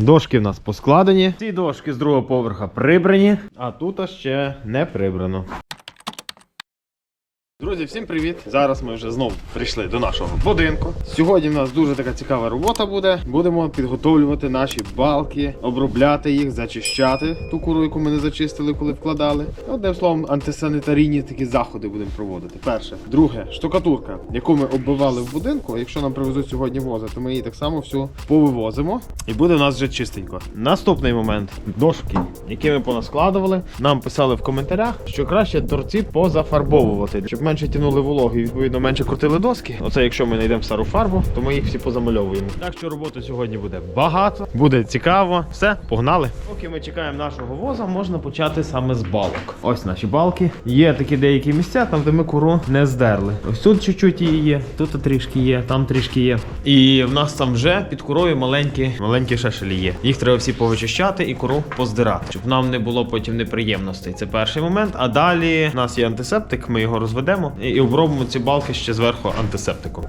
Дошки в нас поскладені. Ці дошки з другого поверха прибрані, а тут ще не прибрано. Друзі, всім привіт! Зараз ми вже знову прийшли до нашого будинку. Сьогодні в нас дуже така цікава робота буде. Будемо підготовлювати наші балки, обробляти їх, зачищати ту куру, яку ми не зачистили, коли вкладали. Одним словом, антисанітарійні такі заходи будемо проводити. Перше, друге, штукатурка, яку ми оббивали в будинку. Якщо нам привезуть сьогодні вози, то ми її так само всю повивозимо. І буде у нас вже чистенько. Наступний момент дошки, які ми понаскладували. Нам писали в коментарях, що краще торці позафарбовувати, щоб менше тянули вологи і відповідно менше крутили доски. Оце якщо ми знайдемо стару фарбу, то ми їх всі позамальовуємо. Так що роботи сьогодні буде багато, буде цікаво. Все, погнали. Поки ми чекаємо нашого воза, можна почати саме з балок. Ось наші балки. Є такі деякі місця, там де ми куру не здерли. Ось тут чуть-чуть її є, тут трішки є, там трішки є. І в нас там вже під курою маленькі, маленькі шешелі є. Їх треба всі повичищати і куру поздирати, щоб нам не було потім неприємностей. Це перший момент. А далі в нас є антисептик, ми його розведемо і- і обробимо ці балки ще зверху антисептиком.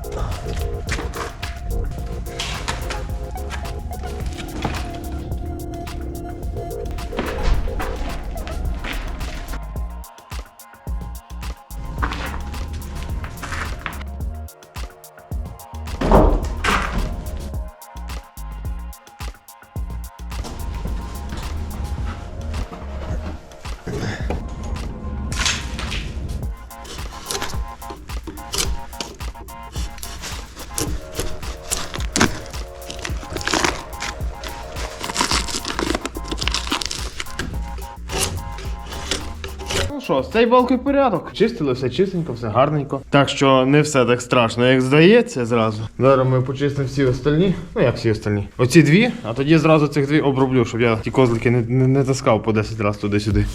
Що, з цією балкою порядок. Чистили все чистенько, все гарненько. Так що не все так страшно, як здається зразу. Зараз ми почистимо всі остальні. Ну як всі остальні? Оці дві, а тоді зразу цих дві оброблю, щоб я ті козлики не, не, не таскав по 10 разів туди-сюди.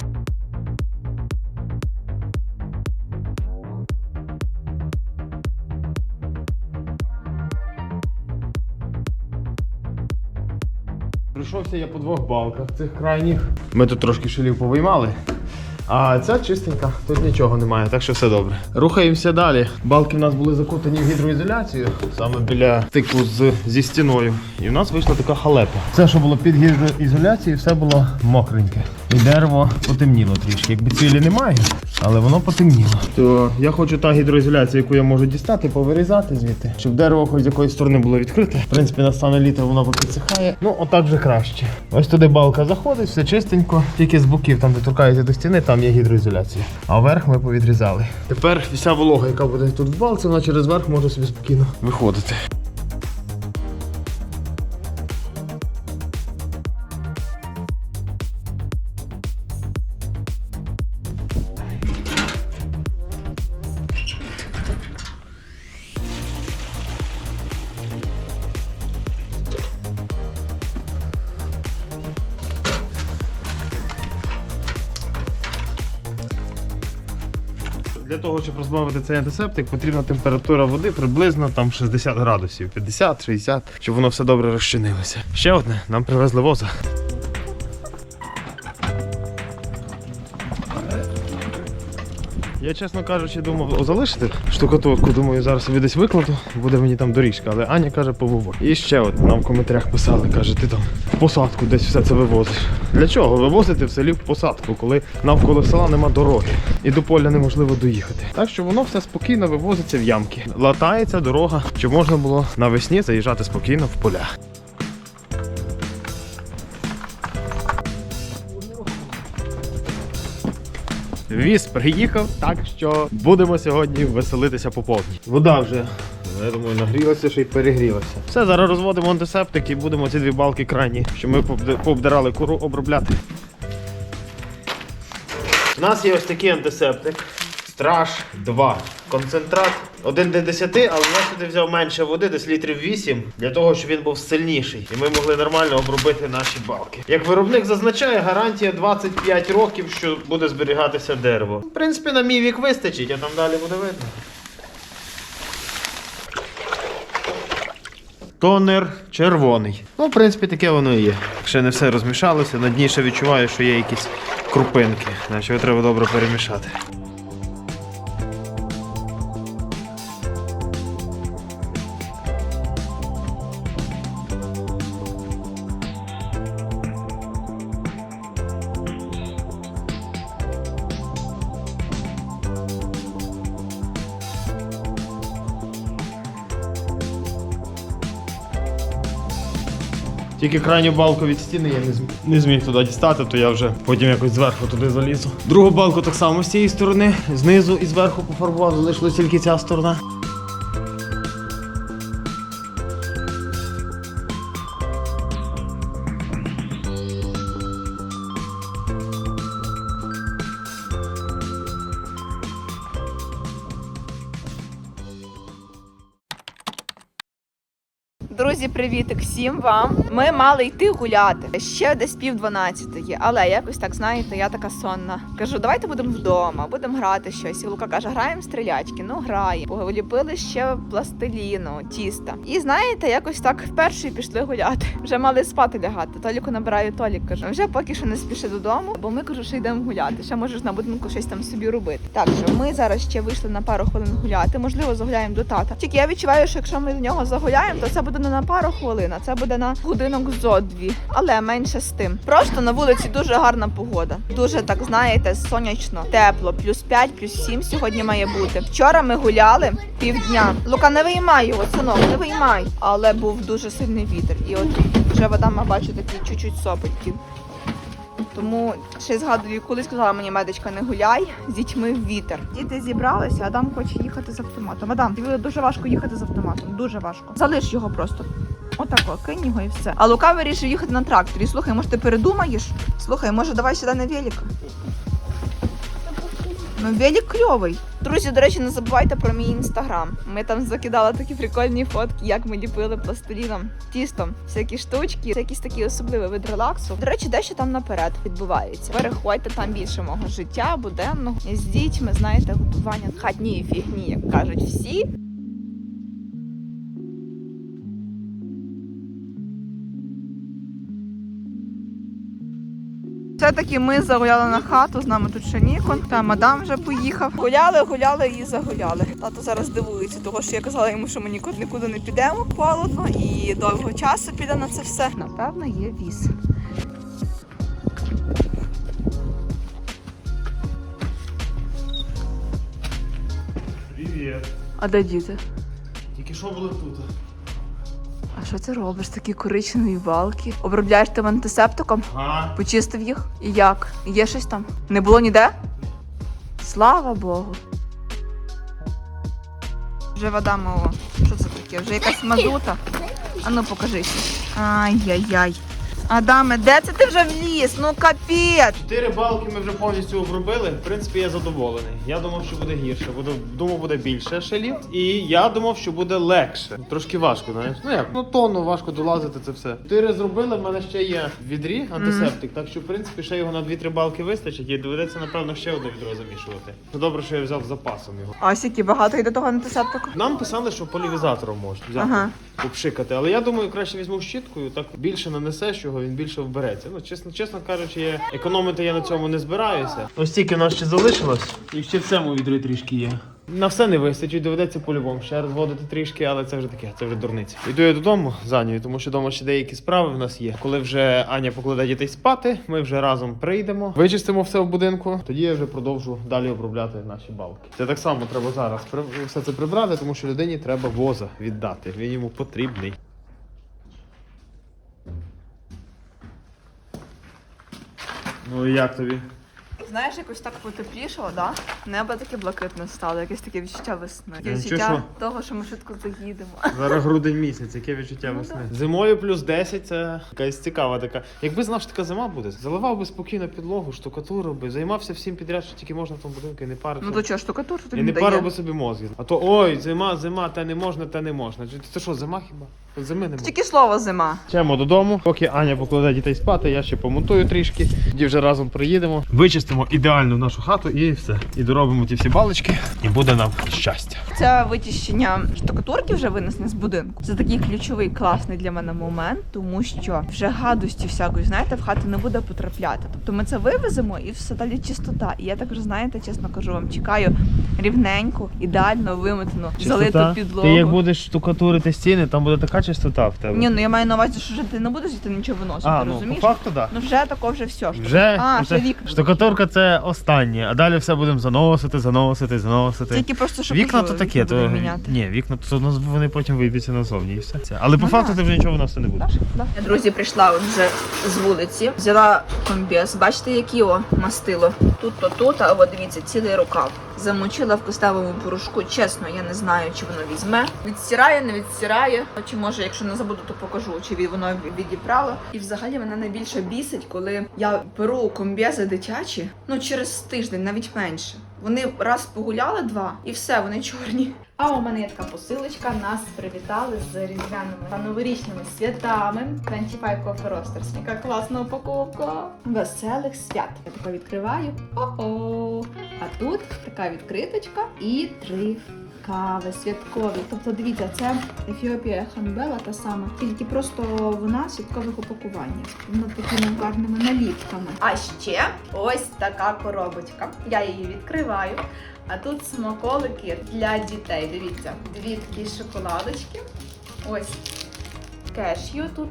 Прийшовся я по двох балках цих крайніх. Ми тут трошки шилів повиймали. А ця чистенька, тут нічого немає, так що все добре. Рухаємося далі. Балки в нас були закутані в гідроізоляцію, саме біля стику з, зі стіною. І в нас вийшла така халепа. Все, що було під гідроізоляцією, все було мокреньке. І дерево потемніло трішки. Якби цілі немає, але воно потемніло. То я хочу та гідроізоляція, яку я можу дістати, повирізати звідти, щоб дерево хоч з якоїсь сторони було відкрите. В принципі, настане літо, воно підсихає. Ну, отак вже краще. Ось туди балка заходить, все чистенько, тільки з боків, там де торкається до стіни, там є гідроізоляція. А верх ми повідрізали. Тепер вся волога, яка буде тут в балці, вона через верх може собі спокійно виходити. Для того, щоб розбавити цей антисептик, потрібна температура води приблизно там 60 градусів, 50-60, щоб воно все добре розчинилося. Ще одне, нам привезли воза. Я, чесно кажучи, думав залишити штукатурку. Думаю, зараз собі десь викладу, буде мені там доріжка, але Аня каже, повивозь. І ще от нам в коментарях писали, каже, ти там в посадку десь все це вивозиш. Для чого? Вивозити в селі в посадку, коли навколо села нема дороги і до поля неможливо доїхати. Так що воно все спокійно вивозиться в ямки. Латається дорога, щоб можна було навесні заїжджати спокійно в поля. Віз приїхав, так що будемо сьогодні веселитися по повній. Вода вже, я думаю, нагрілася ще й перегрілася. Все, зараз розводимо антисептик і будемо ці дві балки крайні, що ми пообдирали куру обробляти. У нас є ось такий антисептик. Страж 2. Концентрат 1 до 10, але я сюди взяв менше води, десь літрів 8, для того, щоб він був сильніший. І ми могли нормально обробити наші балки. Як виробник зазначає, гарантія 25 років, що буде зберігатися дерево. В принципі, на мій вік вистачить, а там далі буде видно. Тонер червоний. Ну, в принципі, таке воно і є. Ще не все розмішалося, на дні ще відчуваю, що є якісь крупинки. Значить, його треба добре перемішати. Тільки крайню балку від стіни я не зміг, не зміг туди дістати, то я вже потім якось зверху туди залізу. Другу балку так само з цієї сторони, знизу і зверху пофарбував, залишилась тільки ця сторона. Друзі, привітик всім вам. Ми мали йти гуляти ще десь пів дванадцятої, але якось так знаєте, я така сонна. Кажу, давайте будемо вдома, будемо грати щось. І Лука каже, граємо стрілячки. Ну граємо. Поліпили ще пластиліну, тіста. І знаєте, якось так вперше пішли гуляти. Вже мали спати лягати. Толіку набираю Толік. Кажу, вже поки що не спіши додому, бо ми кажу, що йдемо гуляти. Ще можеш на будинку щось там собі робити. Так що ми зараз ще вийшли на пару хвилин гуляти. Можливо, загуляємо до тата. Тільки я відчуваю, що якщо ми до нього загуляємо, то це буде не на пару хвилин, а це буде на годинок зо дві. Але менше з тим. Просто на вулиці дуже гарна погода. Дуже так знаєте, сонячно, тепло, плюс 5, плюс 7 сьогодні має бути. Вчора ми гуляли півдня. Лука, не виймай його, синок, не виймай. Але був дуже сильний вітер. І от вже вода, ми бачу, такий чуть-чуть сопотки. Тому ще згадую, коли сказала мені медичка, не гуляй з дітьми в вітер. Діти зібралися, Адам хоче їхати з автоматом. Адам, тобі дуже важко їхати з автоматом. Дуже важко. Залиш його просто. Отако, кинь його і все. А Лука вирішив їхати на тракторі. Слухай, може ти передумаєш? Слухай, може давай сюди на велика? Ну, велик кльовий. Друзі, до речі, не забувайте про мій інстаграм. Ми там закидали такі прикольні фотки, як ми ліпили пластиліном, тістом, всякі штучки, це якісь такі особливі вид релаксу. До речі, дещо там наперед відбувається. Переходьте там більше мого життя, буденного з дітьми, знаєте, готування хатньої фігні, як кажуть всі. Все-таки ми загуляли на хату, з нами тут ще Нікон, та мадам вже поїхав. Гуляли, гуляли і загуляли. Тато зараз дивується, того що я казала йому, що ми нікуди нікуди не підемо холодно і довго часу піде на це все. Напевно, є віз. Привіт. А де діти? Тільки що були тут? Що ти робиш? Такі коричневі балки. Обробляєш тим антисептиком? Ага. Почистив їх? І як? Є щось там? Не було ніде? Слава Богу. Вже вода мова. Що це таке? Вже якась мазута. А ну покажись. Ай-яй-яй. Адаме, де це ти вже вліз? Ну капець! Чотири балки ми вже повністю обробили. В принципі, я задоволений. Я думав, що буде гірше. Буду, думав, буде більше шалів. І я думав, що буде легше. Трошки важко, знаєш. Ну як? Ну тонну важко долазити це все. Чотири зробили, в мене ще є в відрі антисептик, так що в принципі ще його на 2-3 балки вистачить і доведеться, напевно, ще одне відро замішувати. Ну добре, що я взяв запасом його. А скільки багато йде того антисептику? Нам писали, що полівізатором можна взяти, Ага. Попшикати. Але я думаю, краще візьму щіткою, так більше нанесеш його, він більше вбереться. Ну, чесно, чесно кажучи, я економити я на цьому не збираюся. Ось тільки в нас ще залишилось, і ще в цьому відрі трішки є. На все не вистачить, доведеться по-любому ще розводити трішки, але це вже таке, це вже дурниця. Йду я додому за Анією, тому що вдома ще деякі справи в нас є. Коли вже Аня покладе дітей спати, ми вже разом прийдемо, вичистимо все в будинку. Тоді я вже продовжу далі обробляти наші балки. Це так само треба зараз все це прибрати, тому що людині треба воза віддати. Він йому потрібний. Ну і як тобі? Знаєш, якось так потеплішало, да? Небо таке блакитне стало, якесь таке відчуття весни. Таке відчуття чого? того, що ми швидко заїдемо. Зараз грудень місяць, яке відчуття Ну, весни. Зимою плюс 10 це якась цікава така. Якби знав, що така зима буде, заливав би спокійно підлогу, штукатурив би, займався всім підряд, що тільки можна в тому будинку і не парився. Ну то чого, штукатур що і тобі не не дає? парив би собі мозги. А то ой, зима, зима, те не можна, те не можна. Це що, зима хіба? Зими немає. Тільки слово зима. Йдемо додому, поки Аня покладе дітей спати, я ще помонтую трішки, тоді вже разом приїдемо. Вичистимо ідеально нашу хату і все. І доробимо ті всі балочки, і буде нам щастя. Це вичищення штукатурки вже винесені з будинку. Це такий ключовий класний для мене момент, тому що вже гадості всякої, знаєте, в хату не буде потрапляти. Тобто ми це вивеземо і все далі чистота. І я також, знаєте, чесно кажу вам, чекаю рівненьку, ідеально виметену, залиту підлогу. Ти як будеш штукатурити стіни, там буде така чистота в тебе. Ні, ну я маю на увазі, що вже ти не будеш ти нічого виносити, а, ну, по розумієш? факту, так. Ну вже тако вже все. Вже А, оце- ще штукатурка це останнє, а далі все будемо заносити, заносити, заносити. Тільки просто щоб Вікна то таке, то міняти. ні, вікна то ну, вони потім вийдуться назовні і все. Це. Але по Ну, факту да. ти вже нічого виносити не будеш. Я, друзі, прийшла вже з вулиці, взяла комбез. Бачите, які о мастило. Тут то тут, а от дивіться, цілий рукав. Замочила в кустовому порошку. Чесно, я не знаю, чи воно візьме. Відстирає, не відстирає. Чи може, якщо не забуду, то покажу, чи воно відібрало. І взагалі мене найбільше бісить, коли я беру комбези дитячі, ну через тиждень, навіть менше. Вони раз погуляли два, і все, вони чорні. А у мене є така посилочка. Нас привітали з різдвяними та новорічними святами. 25 Coffee Roasters. Яка класна упаковка. Веселих свят. Я така відкриваю. О-о! А тут така відкриточка і три кави святкові. Тобто, дивіться, це Ефіопія Ханбела та сама, тільки просто вона в святкових упакуваннях. Вона такими гарними наліпками. А ще ось така коробочка. Я її відкриваю. А тут смаколики для дітей. Дивіться, дві такі шоколадочки. Ось кешю, тут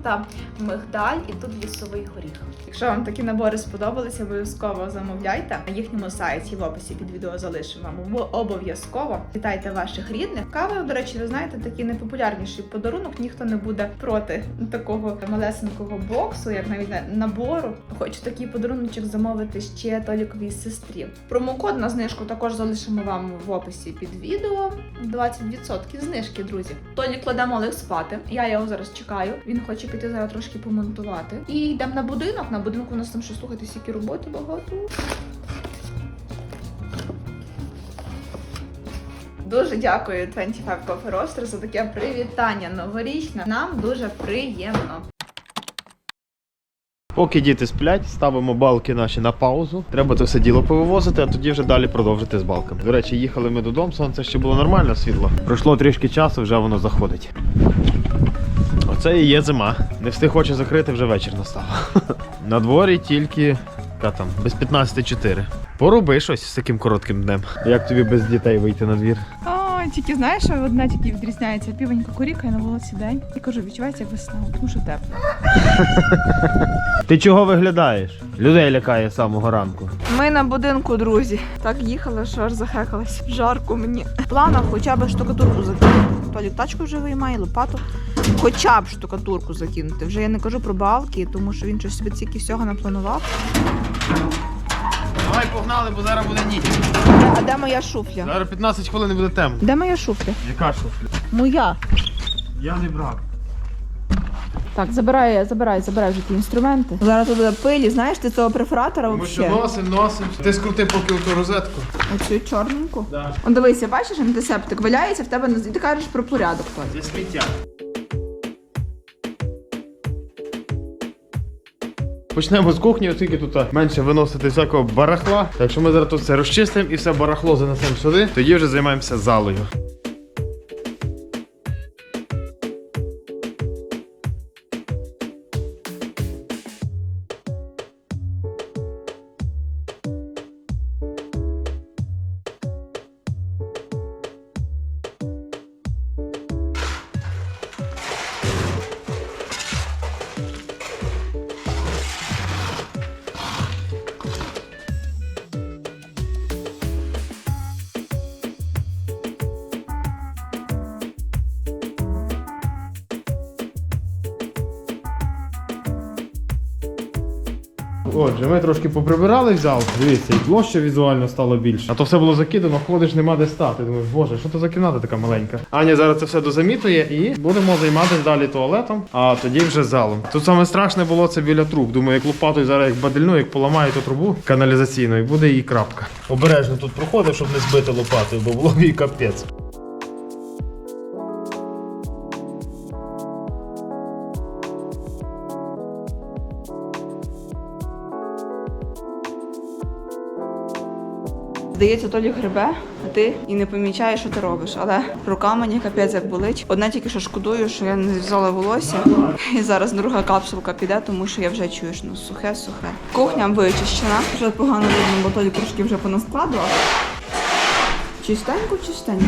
мигдаль і тут лісовий горіх. Якщо вам такі набори сподобалися, обов'язково замовляйте. На їхньому сайті в описі під відео залишимо вам Обо- обов'язково. Вітайте ваших рідних. Кава, до речі, ви знаєте, такий найпопулярніший подарунок. Ніхто не буде проти такого малесенького боксу, як навіть на- набору. Хочу такий подаруночок замовити ще Толіковій сестрі. Промокод на знижку також залишимо вам в описі під відео. 20% знижки, друзі. Толік кладе малих спати. Я його зараз чекаю. Він хоче піти зараз трошки помонтувати. І йдемо на будинок. На будинку у нас там ще слухайте, стільки роботи багато. Дуже дякую 25 Coffee Roaster за таке привітання новорічне. Нам дуже приємно. Поки діти сплять, ставимо балки наші на паузу. Треба це все діло повивозити, а тоді вже далі продовжити з балками. До речі, їхали ми додому, сонце ще було нормально світло. Пройшло трішки часу, вже воно заходить. Оце і є зима. Не встиг очі закрити, вже вечір настав. На дворі тільки та там, без 15.4. Пороби щось з таким коротким днем. Як тобі без дітей вийти на двір? Тільки знаєш, що одна тільки відрізняється. Півенько курікає на вулиці день. І кажу, відчувається як весна, тому що тепло. Ти чого виглядаєш? Людей лякає з самого ранку. Ми на будинку, друзі. Так їхали, що аж захекалась. Жарко мені. В планах хоча б штукатурку закинути. Толік тачку вже виймає, лопату. Хоча б штукатурку закинути. Вже я не кажу про балки, тому що він щось собі тільки всього напланував. Давай погнали, бо зараз буде ніч. А де моя шуфля? Зараз 15 хвилин і буде темно. Де моя шуфля? Яка шуфля? Моя. Я не брав. Так, забирай, забирай, забирай вже ті інструменти. Зараз тут буде пилі, знаєш, ти цього перфоратора Ми що взагалі. носим, носим. Ти скрути поки ту розетку. Оцю чорненьку. Да. Он дивися, бачиш, антисептик валяється в тебе на- і ти кажеш про порядок. Зі сміття. Почнемо з кухні, оскільки тут менше виносити всякого барахла. Так що ми зараз тут все розчистимо і все барахло занесемо сюди. Тоді вже займаємося залою. Отже, ми трошки поприбирали в зал. Дивіться, і площа візуально стало більше. А то все було закидано, ходиш, нема де стати. Думаєш, боже, що то за кімната така маленька. Аня зараз це все дозамітує і будемо займатися далі туалетом, а тоді вже залом. Тут саме страшне було це біля труб. Думаю, як лопатою зараз як бадильну, як поламаю ту трубу каналізаційну, і буде її крапка. Обережно тут проходив, щоб не збити лопатою, бо було їй капець. Здається, Толі грибе, а ти і не помічаєш, що ти робиш. Але рука мені капець як болить. Одне тільки що шкодую, що я не зв'язала волосся. І зараз друга капсулка піде, тому що я вже чую, що ну, сухе, сухе. Кухня вичищена. Вже погано видно, бо Толі трошки вже понаскладував. Чистенько, чистенько.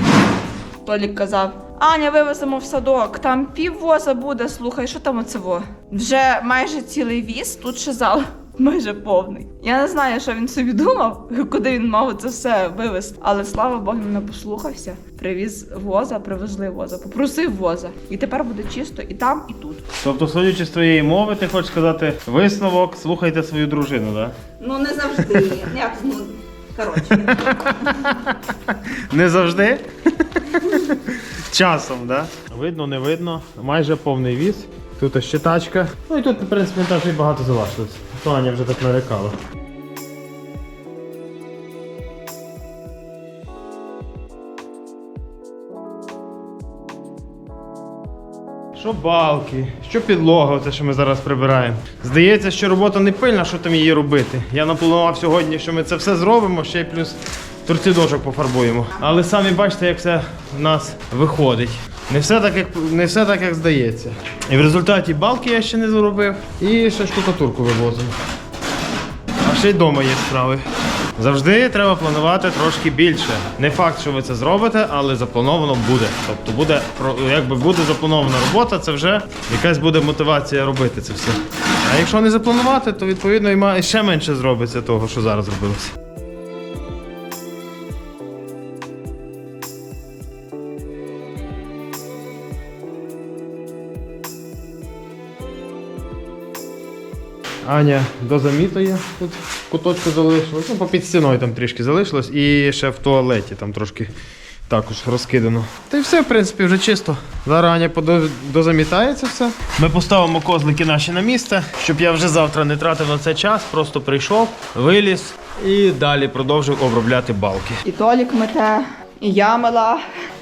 Толік казав, Аня, вивеземо в садок. Там пів воза буде. Слухай, що там оце во? Вже майже цілий віз, тут ще зал майже повний. Я не знаю, що він собі думав, куди він мав це все вивезти. Але слава Богу, він не послухався. Привіз воза, привезли воза, попросив воза. І тепер буде чисто і там, і тут. Тобто, судячи з твоєї мови, ти хочеш сказати висновок, слухайте свою дружину, так? Ну не завжди. Як ну коротше. Не завжди. Часом, так? Да? Видно, не видно. Майже повний віз. Тут ще тачка. Ну і тут, в принципі, теж і багато залишилось. То вже так нарекала. Що балки, що підлога, це що ми зараз прибираємо. Здається, що робота не пильна, що там її робити. Я напланував сьогодні, що ми це все зробимо, ще й плюс торцідочок пофарбуємо. Але самі бачите, як все в нас виходить. Не все так, як, не все так, як здається. І в результаті балки я ще не зробив, і ще штукатурку вивозимо. А ще й вдома є справи. Завжди треба планувати трошки більше. Не факт, що ви це зробите, але заплановано буде. Тобто буде якби буде запланована робота, це вже якась буде мотивація робити це все. А якщо не запланувати, то відповідно і і ще менше зробиться того, що зараз робилося. Аня дозамітує тут куточку залишилось. Ну, попід стіною там трішки залишилось, і ще в туалеті там трошки також розкидано. Та й все, в принципі, вже чисто. Зараз Аня подо- дозамітає це все. Ми поставимо козлики наші на місце, щоб я вже завтра не тратив на це час, просто прийшов, виліз і далі продовжив обробляти балки. І Толік мете, і я мила.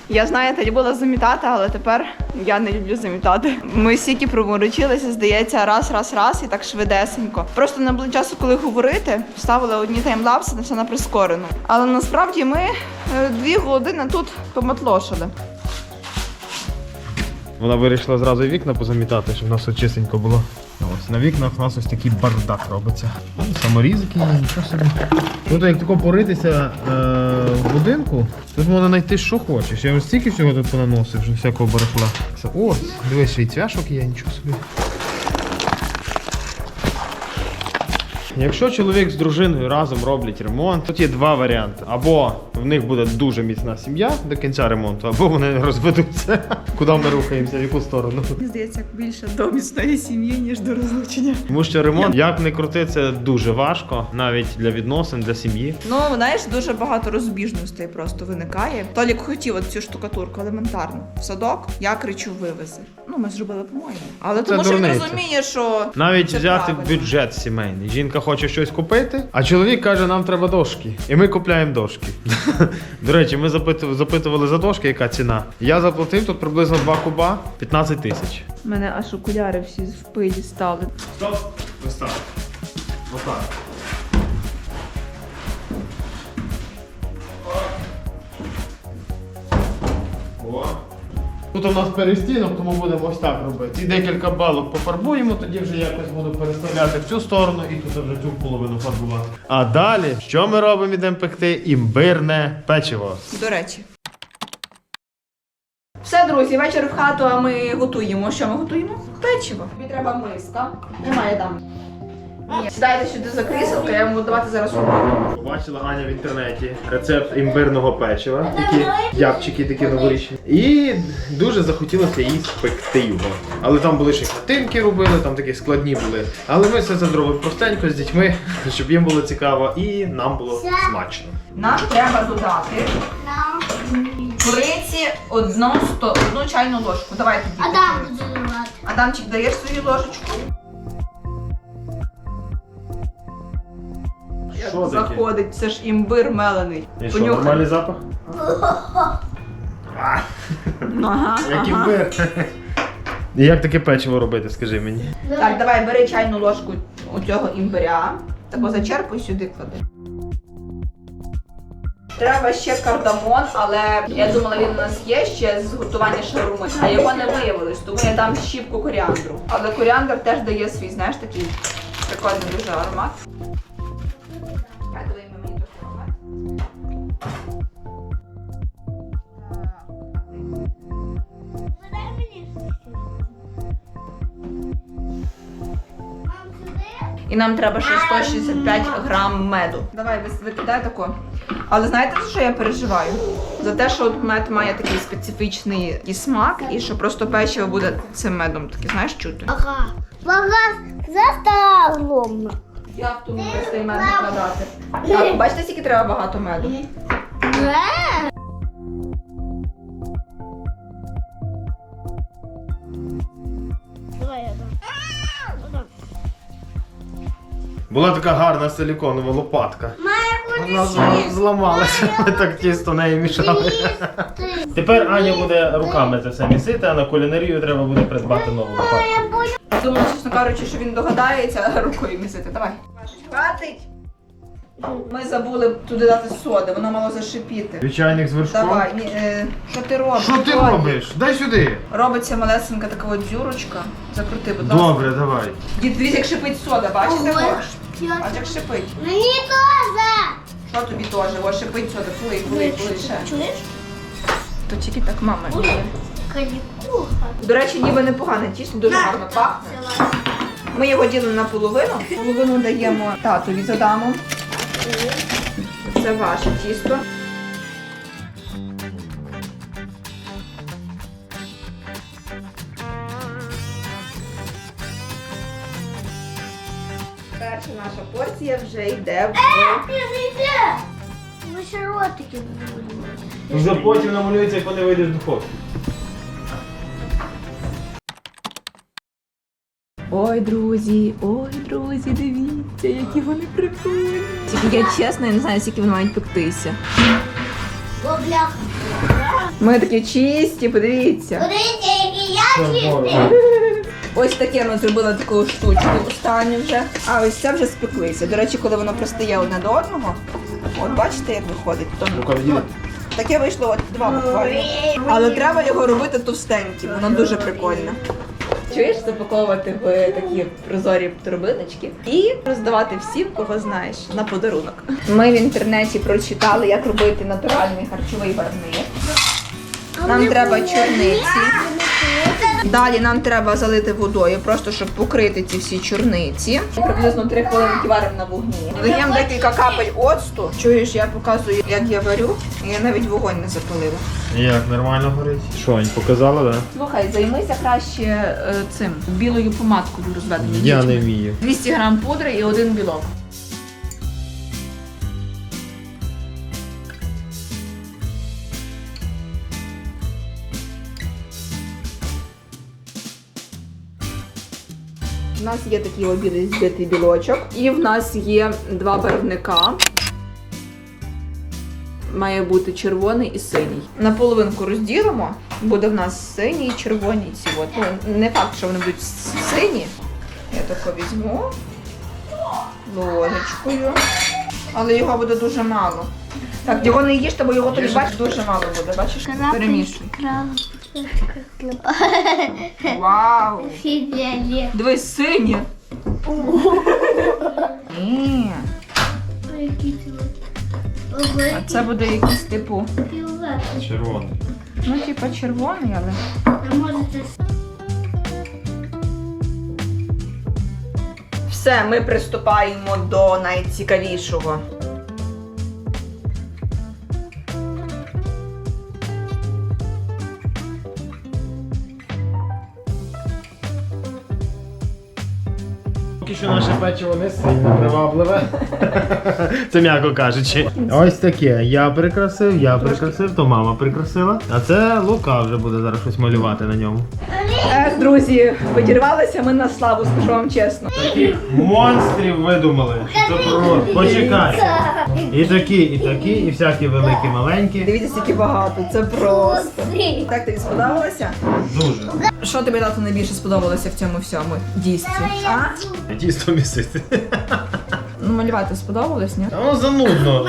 Я знаєте, любила замітати, але тепер я не люблю замітати. Ми стільки проморочилися, здається, раз, раз, раз і так швидесенько. Просто не було часу, коли говорити, вставили одні таймлапси на все на прискорену. Але насправді ми е, дві години тут поматлошили. Вона вирішила зразу вікна позамітати, щоб у нас чистенько було. Ось на вікнах у нас ось такий бардак робиться. Саморізики, нічого собі. Тут як тако поритися е, в будинку, тут можна знайти, що хочеш. Я ось стільки всього тут понаносив, вже всякого барахла. О, дивись, ще й цвяшок є, нічого собі. Якщо чоловік з дружиною разом роблять ремонт, тут є два варіанти. Або в них буде дуже міцна сім'я до кінця ремонту, або вони розведуться. Куди ми рухаємося, в яку сторону. Мені здається, більше до міцної сім'ї, ніж до розлучення. Тому що ремонт, як не крути, це дуже важко, навіть для відносин, для сім'ї. Ну, знаєш, дуже багато розбіжностей просто виникає. Толік хотів цю штукатурку елементарно. В садок я кричу вивези. Ну, ми зробили по-моєму. Але Це тому що він дурниця. розуміє, що Навіть це взяти правильно. бюджет сімейний. Жінка хоче щось купити, а чоловік каже, нам треба дошки. І ми купляємо дошки. До речі, ми запитували, за дошки, яка ціна. Я заплатив тут приблизно 2 куба 15 тисяч. У мене аж окуляри всі в пилі стали. Стоп, ось так. Отак. О. Тут у нас перестінок, тому будемо ось так робити. І декілька балок пофарбуємо, тоді вже якось буду переставляти в цю сторону і тут вже цю половину фарбувати. А далі, що ми робимо, ідемо пекти? Імбирне печиво. До речі. Все, друзі, вечір в хату, а ми готуємо. Що ми готуємо? Печиво. Тобі треба миска. Немає там. Ні. Сідайте сюди за кріселка, я йому давати зараз роботу. Побачила Аня в інтернеті рецепт імбирного печива, такі ябчики такі новорічні. І дуже захотілося їй спекти його. Але там були ще й хатинки робили, там такі складні були. Але ми все це зробили простенько з дітьми, щоб їм було цікаво і нам було смачно. Нам треба додати куриці одну, сто, одну чайну ложку. Давайте. Адамчик, даєш свою ложечку? Що таке? заходить, це ж імбир мелений. І що, Понюхай. нормальний запах? Ага, Як ага. імбир. І як таке печиво робити, скажи мені. Так, давай бери чайну ложку у цього імбиря. Тако зачерпуй сюди клади. Треба ще кардамон, але я думала, він у нас є ще з готування шаурми, а його не виявилось, тому я дам щіпку коріандру. Але коріандр теж дає свій, знаєш, такий прикольний дуже аромат. І нам треба ще 165 грам меду. Давай викидай тако. Але знаєте, за що я переживаю? За те, що от мед має такий специфічний і смак, і що просто печиво буде цим медом таке, знаєш, чути. Ага. Багаж за столом. Як тому цей мед накладати? Так, бачите, скільки треба багато меду? Давай Була така гарна силіконова лопатка. Вона зла- зламалася, ми так тісто нею мішали. Тепер Аня буде руками це все місити, а на кулінарію треба буде придбати нову лопатку. Думаю, чесно кажучи, що він догадається рукою місити. Давай. Хватить. Ми забули туди дати соди, воно мало зашипіти. Звичайник з вершком. Давай, ні, е, що ти робиш? Що ти Тоні? робиш? Дай сюди. Робиться малесенька така от дзюрочка. Закрути, будь ласка. Добре, давай. Дід, дивись, як шипить сода, бачите? Ого. Бачиш, як шипить. Мені теж. Що тобі теж? О, шипить сюди, плий, плий, плий ще. Чуєш? То тільки так мама. вміє. Калікуха. До речі, ніби непогане тісто, дуже гарно пахне. Ми його ділимо на половину. Половину даємо татові задамо. Це ваше тісто. Перша наша порція вже йде в Підійде. Ви ще ротики будемо. Вже потім намалюється, як вони вийдеш з духовки. Ой, друзі, ой, друзі, дивіться, які вони прикольні. Тільки я чесно, я не знаю, скільки вони мають пектися. Бляха. Ми такі чисті, подивіться. Подивіться, які я чисті. Ось таке ми зробили таку штучку останню вже. А ось це вже спеклися. До речі, коли воно пристає одне до одного, от бачите, як виходить. То, Ну-ка, відійди. таке вийшло от два буквально. Але треба його робити товстеньким, воно дуже прикольно. Чуєш, запаковувати в такі прозорі торбиночки і роздавати всім, кого знаєш, на подарунок. Ми в інтернеті прочитали, як робити натуральний харчовий гарнир. Нам треба чорниці. Далі нам треба залити водою, просто щоб покрити ці всі чорниці. Приблизно 3 хвилинки варимо на вогні. Даємо декілька капель оцту. Чуєш, я показую, як я варю. Я навіть вогонь не запалила. Як, нормально горить? Що, Ань, показала, так? Слухай, займися краще е, цим білою помадкою розведеною. Я не вмію. 200 грам пудри і один білок. У нас є такий збитий білочок, і в нас є два барвника. Має бути червоний і синій. На половинку розділимо. Буде в нас синій і червоний ці. От. Ну, не факт, що вони будуть сині. Я тако візьму ложечкою. Але його буде дуже мало. Так, його не їжте, бо його тобі бачиш дуже мало буде. Бачиш? Перемішуй. Вау! Фідели. Дивись, синє. Ні. А це буде якийсь типу. Червоний. Ну, типа червоний, але. А може це Все, ми приступаємо до найцікавішого. Поки що наше печиво не сильно привабливе. Це м'яко кажучи. Ось таке. Я прикрасив, я прикрасив, то мама прикрасила. А це Лука вже буде зараз щось малювати на ньому. Ех, друзі, відірвалися ми на славу, скажу вам чесно. Таких монстрів видумали. Це просто. Почекай. І такі, і такі, і всякі великі, маленькі. Дивіться, скільки багато, це просто. Так тобі сподобалося? Дуже. Що тобі тату найбільше сподобалося в цьому всьому дійстві? А? Тісто місити. Ну, малювати сподобалось, ні? Та воно занудно.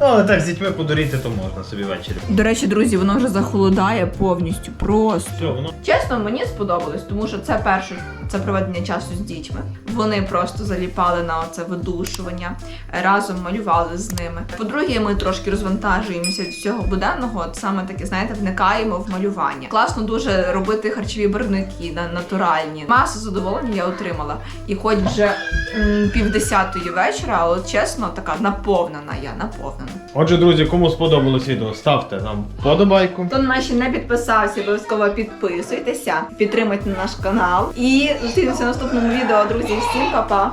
Але так з дітьми подуріти, то можна собі ввечері. До речі, друзі, воно вже захолодає повністю. Просто. Все, воно. Чесно, мені сподобалось, тому що це перше, це проведення часу з дітьми. Вони просто заліпали на оце видушування, разом малювали з ними. По-друге, ми трошки розвантажуємося від всього буденного. От саме таке, знаєте, вникаємо в малювання. Класно дуже робити харчові барвники на натуральні. Масу задоволення я отримала. І хоч вже півдесятої вечора, але чесно, така наповнена я, наповнена. Отже, друзі, кому сподобалось відео, ставте нам вподобайку. Хто на ще не підписався, обов'язково підписуйтеся, підтримайте наш канал. І зустрінемося в наступному відео, друзі. Всім па-па!